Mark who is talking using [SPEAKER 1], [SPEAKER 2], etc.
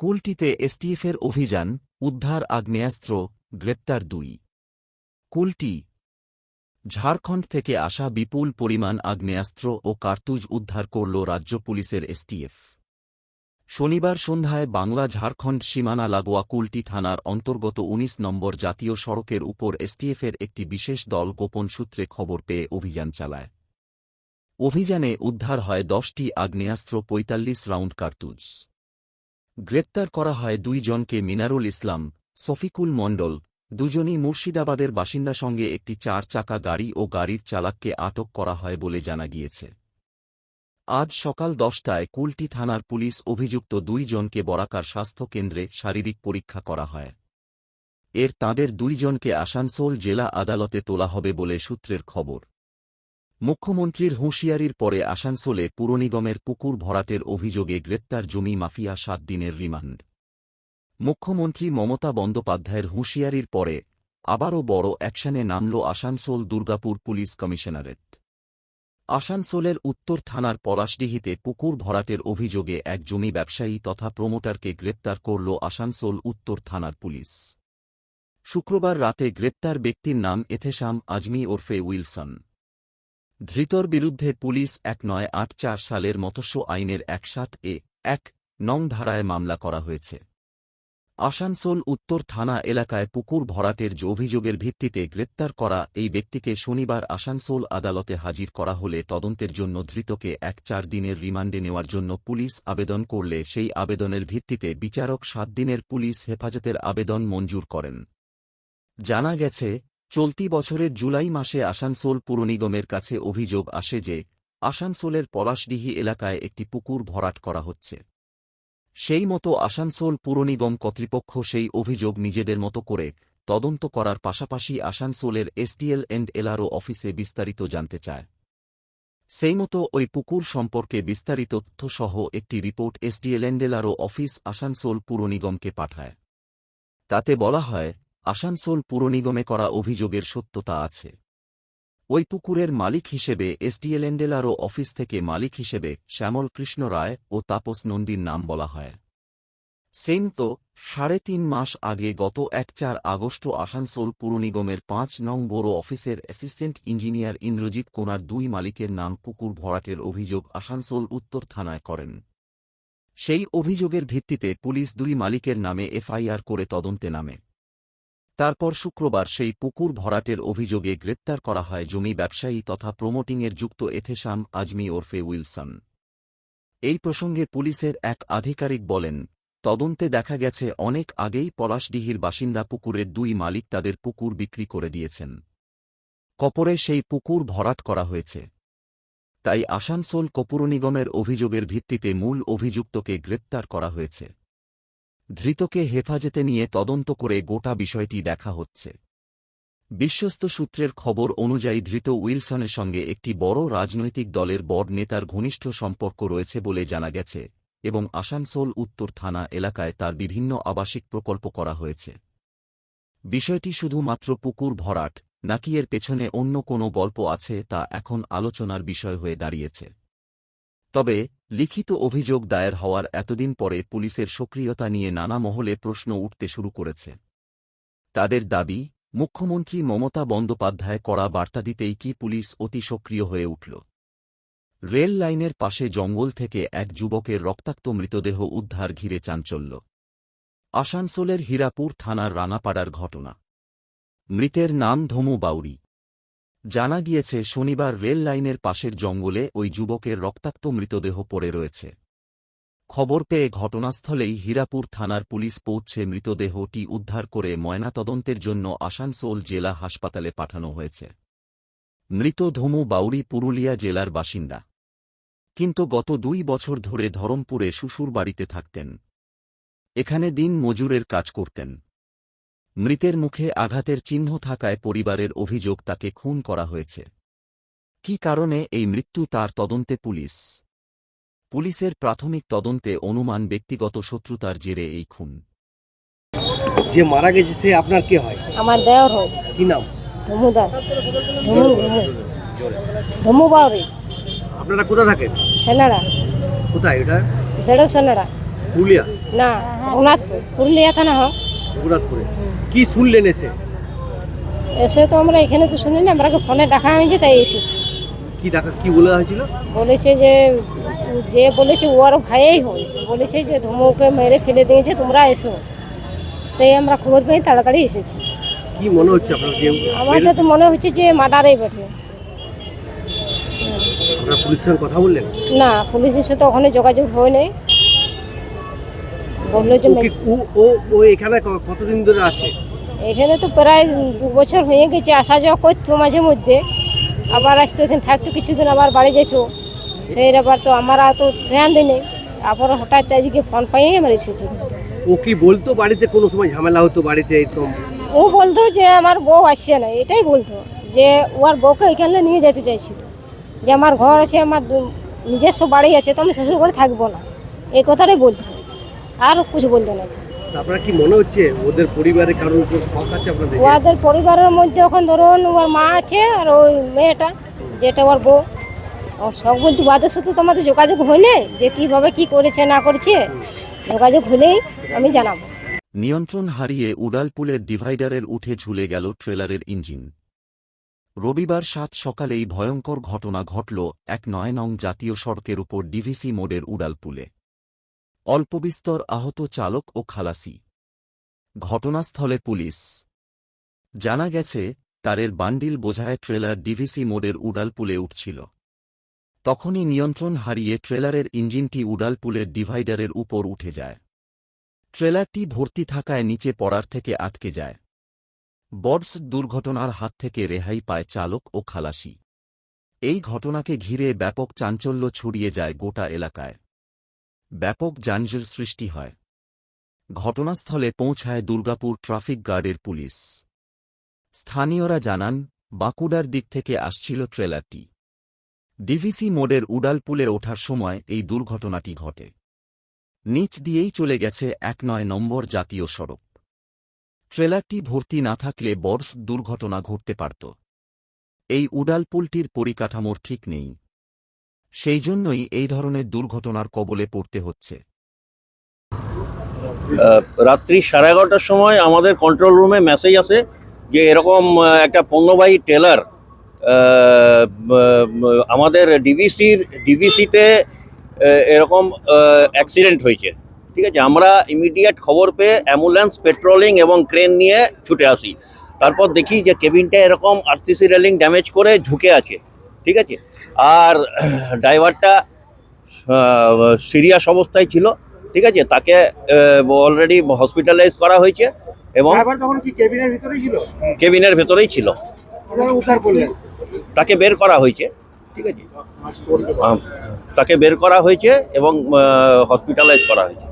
[SPEAKER 1] কুলটিতে এসটিএফের অভিযান, উদ্ধার আগ্নেয়াস্ত্র, গ্রেপ্তার দুই। কুলটি ঝাড়খণ্ড থেকে আসা বিপুল পরিমাণ আগ্নেয়াস্ত্র ও কার্তুজ উদ্ধার করল রাজ্য পুলিশের এসটিএফ। শনিবার সন্ধ্যায় বাংলা ঝাড়খণ্ড সীমানা লাগোয়া কুলটি থানার অন্তর্গত ১৯ নম্বর জাতীয় সড়কের উপর এসটিএফের একটি বিশেষ দল গোপন সূত্রে খবর পেয়ে অভিযান চালায়। অভিযানে উদ্ধার হয় দশটি আগ্নেয়াস্ত্র, পঁয়তাল্লিশ রাউন্ড কার্তুজ। গ্রেপ্তার করা হয় দুই জনকে মিনারুল ইসলাম, সফিকুল মণ্ডল, দুজনই মুর্শিদাবাদের বাসিন্দা সঙ্গে একটি চার চাকা গাড়ি ও গাড়ির চালককে আটক করা হয় বলে জানা গিয়েছে। আজ সকাল দশটায় কুলটি থানার পুলিশ অভিযুক্ত দুই জনকে বরাকার স্বাস্থ্য কেন্দ্রে শারীরিক পরীক্ষা করা হয়। এর তাঁদের দুইজনকে আসানসোল জেলা আদালতে তোলা হবে বলে সূত্রের খবর। মুখ্যমন্ত্রীর হুঁশিয়ারির পরে আসানসোলে পুরনিগমের পুকুর ভরাটের অভিযোগে গ্রেপ্তার জমি মাফিয়া সাত দিনের রিমান্ড। মুখ্যমন্ত্রী মমতা বন্দ্যোপাধ্যায়ের হুঁশিয়ারির পরে আবারও বড় অ্যাকশনে নামল আসানসোল দুর্গাপুর পুলিশ কমিশনারেট। আসানসোলের উত্তর থানার পলাশডিহিতে পুকুর ভরাটের অভিযোগে এক জমি ব্যবসায়ী তথা প্রমোটারকে গ্রেপ্তার করল আসানসোল উত্তর থানার পুলিশ। শুক্রবার রাতে গ্রেপ্তার ব্যক্তির নাম এথেসাম আজমি ওরফে উইলসন। ধৃতর বিরুদ্ধে পুলিশ এক নয় আট চার সালের মৎস্য আইনের এক সাত এ এক নং ধারায় মামলা করা হয়েছে। আসানসোল উত্তর থানা এলাকায় পুকুর ভরাটের যে অভিযোগের ভিত্তিতে গ্রেপ্তার করা এই ব্যক্তিকে শনিবার আসানসোল আদালতে হাজির করা হলে তদন্তের জন্য ধৃতকে এক চার দিনের রিমান্ডে নেওয়ার জন্য পুলিশ আবেদন করলে সেই আবেদনের ভিত্তিতে বিচারক সাত দিনের পুলিশ হেফাজতের আবেদন মঞ্জুর করেন। জানা গেছে চলতি বছরের জুলাই মাসে আসানসোল পুরনিগমের কাছে অভিযোগ আসে যে, আসানসোলের পলাশডিহি এলাকায় একটি পুকুর ভরাট করা হচ্ছে। সেই মতো আসানসোল পুরনিগম কর্তৃপক্ষ সেই অভিযোগ নিজেদের মতো করে তদন্ত করার পাশাপাশি আসানসোলের এসডিএল এন্ড এলআরও অফিসে বিস্তারিত জানতে চায়। সেই মতো ওই পুকুর সম্পর্কে বিস্তারিত তথ্যসহ একটি report SDL and LRO office Asansol পুরনিগমকে পাঠায়। তাতে বলা হয় আসানসোল পুরনিগমে করা অভিযোগের সত্যতা আছে। ওই পুকুরের মালিক হিসেবে এসডিএলএন্ডেলারও অফিস থেকে মালিক হিসেবে শ্যামল কৃষ্ণ রায় ও তাপস নন্দীর নাম বলা হয়। সেম তো, সাড়ে তিন মাস আগে গত এক চার আগস্ট আসানসোল পুরনিগমের পাঁচ নং বড় অফিসের অ্যাসিস্ট্যান্ট ইঞ্জিনিয়ার ইন্দ্রজিৎ কোনার দুই মালিকের নাম পুকুর ভরাটের অভিযোগ আসানসোল উত্তর থানায় করেন। সেই অভিযোগের ভিত্তিতে পুলিশ দুই মালিকের নামে এফআইআর করে তদন্তে নামে। তারপর শুক্রবার সেই পুকুর ভরাটের অভিযোগে গ্রেপ্তার করা হয় জমি ব্যবসায়ী তথা প্রমোটিংয়ের যুক্ত এথেসাম আজমি ওরফে উইলসন। এই প্রসঙ্গে পুলিশের এক আধিকারিক বলেন, তদন্তে দেখা গেছে অনেক আগেই পলাশডিহির বাসিন্দা পুকুরের দুই মালিক তাদের পুকুর বিক্রি করে দিয়েছেন। কপরে সেই পুকুর ভরাট করা হয়েছে। তাই আসানসোল কপুর নিগমের অভিযোগের ভিত্তিতে মূল অভিযুক্তকে গ্রেপ্তার করা হয়েছে। ধৃতকে হেফাজতে নিয়ে তদন্ত করে গোটা বিষয়টি দেখা হচ্ছে। বিশ্বস্ত সূত্রের খবর অনুযায়ী ধৃত উইলসনের সঙ্গে একটি বড় রাজনৈতিক দলের বড় নেতার ঘনিষ্ঠ সম্পর্ক রয়েছে বলে জানা গেছে এবং আসানসোল, উত্তর থানা এলাকায় তার বিভিন্ন আবাসিক প্রকল্প করা হয়েছে। বিষয়টি শুধুমাত্র পুকুর ভরাট, নাকি এর পেছনে অন্য কোনো গল্প আছে তা এখন আলোচনার বিষয় হয়ে দাঁড়িয়েছে। তবে লিখিত অভিযোগ দায়ের হওয়ার এতদিন পরে পুলিশের সক্রিয়তা নিয়ে নানা মহলে প্রশ্ন উঠতে শুরু করেছে। তাদের দাবি, মুখ্যমন্ত্রী মমতা বন্দ্যোপাধ্যায় করা বার্তা দিতেই কি পুলিশ অতি সক্রিয় হয়ে উঠল। রেল লাইনের পাশে জঙ্গল থেকে এক যুবকের রক্তাক্ত মৃতদেহ উদ্ধার ঘিরে চাঞ্চল্য। আসানসোলের হীরাপুর থানার রানাপাড়ার ঘটনা। মৃতের নাম ধমু বাউরি জানা গিয়েছে, শনিবার রেল লাইনের পাশের জঙ্গলে ওই যুবকের রক্তাক্ত মৃতদেহ পড়ে রয়েছে। খবর পেয়ে ঘটনাস্থলেই হীরাপুর থানার পুলিশ পৌঁছে মৃতদেহটি উদ্ধার করে ময়নাতদন্তের জন্য আসানসোল জেলা হাসপাতালে পাঠানো হয়েছে। মৃত ধমু বাউরি পুরুলিয়া জেলার বাসিন্দা। কিন্তু গত দুই বছর ধরে ধরমপুরে শ্বশুর বাড়িতে থাকতেন। এখানে দিন মজুরের কাজ করতেন। মৃতের মুখে আঘাতের চিহ্ন থাকায় পরিবারের অভিযোগ তাকে খুন করা হয়েছে। কি কারণে এই মৃত্যু তার তদন্তে পুলিশ? পুলিশের প্রাথমিক তদন্তে অনুমান ব্যক্তিগত শত্রুতার জেরে এই খুন।
[SPEAKER 2] যে মারা গেছে সে আপনার কে হয়?
[SPEAKER 3] আমার দেওর হয়
[SPEAKER 2] কি নাম?
[SPEAKER 3] ধমুদা। ধমু ধমু ধমু বাউরি
[SPEAKER 2] আপনারা কোথায় থাকেন?
[SPEAKER 3] সেনারা।
[SPEAKER 2] কোথায় এটা?
[SPEAKER 3] দেড়ো সেনারা।
[SPEAKER 2] পুরুলিয়া?
[SPEAKER 3] না রঘুনাথপুর পুরুলিয়া থানা হোক
[SPEAKER 2] রঘুনাথপুরে কি শুনলেন এসে?
[SPEAKER 3] এসে তো আমরা এখানে তো শুনিনি আমরাকে ফোনে ডাকা হয়েছে তাই এসেছি।
[SPEAKER 2] কি ডাকা কি বলা হয়েছিল?
[SPEAKER 3] বলেছে যে যে বলেছে ওর ভাইই হয়। বলেছে যে ধুমুকে মেরে ফেলে দিয়েছে তোমরা এসো। তাই আমরা খবর পেয়ে তাড়াতাড়ি এসেছি।
[SPEAKER 2] কি মনে হচ্ছে আপনার যে
[SPEAKER 3] আমাদের তো মনে হচ্ছে যে মার্ডারেই বটে।
[SPEAKER 2] আপনারা পুলিশের কথা বললেন?
[SPEAKER 3] না পুলিশের সাথে ওখানে যোগাযোগ হয় নাই। বলল যে
[SPEAKER 2] ও ও ও ও এখানে কতদিন ধরে আছে?
[SPEAKER 3] এখানে তো প্রায় দু বছর হয়ে গেছে আসা যাওয়া করতো মাঝে মধ্যে। আবার আসতো এখানে থাকতো কিছুদিন আবার বাড়ি যেত। ফের আবার তো আমরা তো ধ্যান দিই নাই। আবার হঠাৎ আজকে ফোন পাইয়ে আমরা এসেছি।
[SPEAKER 2] ও কি বলতো বাড়িতে? কোনো সময় ঝামেলা হতো বাড়িতে এরকম?
[SPEAKER 3] ও বলতো যে আমার বউ আসছে না এটাই বলতো। যে ওর বউকে এখানে নিয়ে যেতে চাইছিল। যে আমার ঘর আছে আমার নিজস্ব বাড়ি আছে তো আমি শ্বশুর বাড়ি থাকব না। এই কথাটাই বলতো। আর কিছু বলতো না
[SPEAKER 2] আপনার কি মনে হচ্ছে ওদের পরিবারে কারোর উপর শখ আছে আপনাদের?
[SPEAKER 3] ওদের পরিবারের মধ্যে এখন ধরুন ওর মা আছে আর ওই মেয়েটা যেটা ওর বউ। ওর সব বলতে ওদের সাথে তো আমাদের যোগাযোগ নাই যে কীভাবে কি করেছে না করেছে। যোগাযোগ হলেই আমি জানাব।
[SPEAKER 1] নিয়ন্ত্রণ হারিয়ে উড়ালপুলের ডিভাইডারের উঠে ঝুলে গেল ট্রেলারের ইঞ্জিন। রবিবার সাত সকালেই ভয়ঙ্কর ঘটনা ঘটল এক নয় নং জাতীয় সড়কের উপর ডিভিসি মোডের উড়ালপুলে। অল্পবিস্তর আহত চালক ও খালাসি। ঘটনাস্থলে পুলিশ। জানা গেছে, তারের বান্ডিল বোঝায় ট্রেলার ডিভিসি মোডের উড়ালপুলে উঠছিল। তখনই নিয়ন্ত্রণ হারিয়ে ট্রেলারের ইঞ্জিনটি উড়ালপুলের ডিভাইডারের উপর উঠে যায়। ট্রেলারটি ভর্তি থাকায় নিচে পড়ার থেকে আটকে যায়। বডস দুর্ঘটনার হাত থেকে রেহাই পায় চালক ও খালাসি। এই ঘটনাকে ঘিরে ব্যাপক চাঞ্চল্য ছড়িয়ে যায় গোটা এলাকায়। ব্যাপক যানজট সৃষ্টি হয়। ঘটনাস্থলে পৌঁছায় দুর্গাপুর ট্রাফিক গার্ডের পুলিশ। স্থানীয়রা জানান, বাঁকুড়ার দিক থেকে আসছিল ট্রেলারটি। ডিভিসি মোডের উড়ালপুলে ওঠার সময় এই দুর্ঘটনাটি ঘটে। নিচ দিয়েই চলে গেছে এক নয় নম্বর জাতীয় সড়ক। ট্রেলারটি ভর্তি না থাকলে বর্ষ দুর্ঘটনা ঘটতে পারত। এই উড়ালপুলটির পরিকাঠামোর ঠিক নেই। সেই জন্যই এই ধরনের দুর্ঘটনার কবলে পড়তে হচ্ছে।
[SPEAKER 4] রাত্রি সাড়ে এগারোটার সময় আমাদের কন্ট্রোল রুমে মেসেজ আসে যে এরকম একটা পণ্যবাহী টেলার আমাদের ডিভিসির ডিভিসিতে এরকম অ্যাক্সিডেন্ট হয়েছে। ঠিক আছে? আমরা ইমিডিয়েট খবর পেয়ে অ্যাম্বুলেন্স পেট্রোলিং এবং ক্রেন নিয়ে ছুটে আসি। তারপর দেখি যে কেবিনটা এরকম আরসিসি রেলিং ড্যামেজ করে ঝুঁকে আছে। ঠিক আছে? আর ড্রাইভারটা সিরিয়াস অবস্থায় ছিল ঠিক আছে? তাকে অলরেডি হসপিটালাইজ করা হয়েছে এবং
[SPEAKER 2] কেবিনের ভিতরেই ছিল?
[SPEAKER 4] তাকে বের করা হয়েছে ঠিক আছে? তাকে বের করা হয়েছে এবং হসপিটালাইজ করা হয়েছে।